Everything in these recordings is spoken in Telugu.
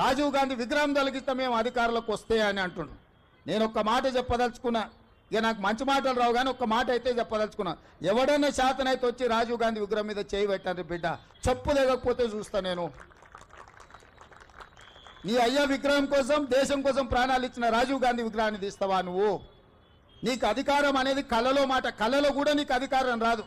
రాజీవ్ గాంధీ విగ్రహం తొలగిస్తే మేము అధికారులకు వస్తే అని అంటుండు. నేను ఒక్క మాట చెప్పదలుచుకున్నా. ఇక నాకు మంచి మాటలు రావు కానీ ఒక్క మాట అయితే చెప్పదలుచుకున్నా. ఎవడైనా శాతనైతే వచ్చి రాజీవ్ గాంధీ విగ్రహం మీద చేయి పెట్టాను బిడ్డ. చెప్పు లేకపోతే చూస్తా నేను. నీ అయ్యా విగ్రహం కోసం దేశం కోసం ప్రాణాలు ఇచ్చిన రాజీవ్ గాంధీ విగ్రహాన్ని తీస్తావా నువ్వు? నీకు అధికారం అనేది కళలో మాట. కళలో కూడా నీకు అధికారం రాదు.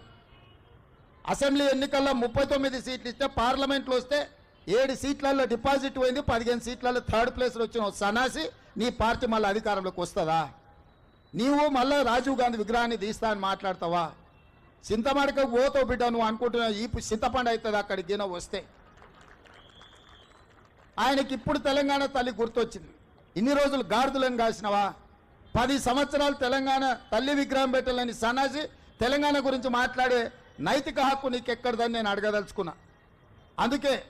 అసెంబ్లీ ఎన్నికల్లో ముప్పై తొమ్మిది సీట్లు ఇస్తే పార్లమెంట్లో వస్తే ఏడు సీట్లలో డిపాజిట్ పోయింది పదిహేను సీట్లలో థర్డ్ ప్లేస్లో వచ్చిన సనాసి సన్నాసి నీ పార్టీ మళ్ళీ అధికారంలోకి వస్తుందా? నీవు మళ్ళీ రాజీవ్ గాంధీ విగ్రహాన్ని తీస్తా అని మాట్లాడతావా? చింతమడక ఓతో బిడ్డ నువ్వు అనుకుంటున్నావు ఈ చింతపండు అవుతుంది అక్కడికి దిన వస్తే. ఆయనకి ఇప్పుడు తెలంగాణ తల్లి గుర్తొచ్చింది. ఇన్ని రోజులు గాడిదలను కాసినవా? పది సంవత్సరాలు తెలంగాణ తల్లి విగ్రహం పెట్టాలని సన్నాసి తెలంగాణ గురించి మాట్లాడే నైతిక హక్కు నీకు ఎక్కడదని నేను అడగదలుచుకున్నా. అందుకే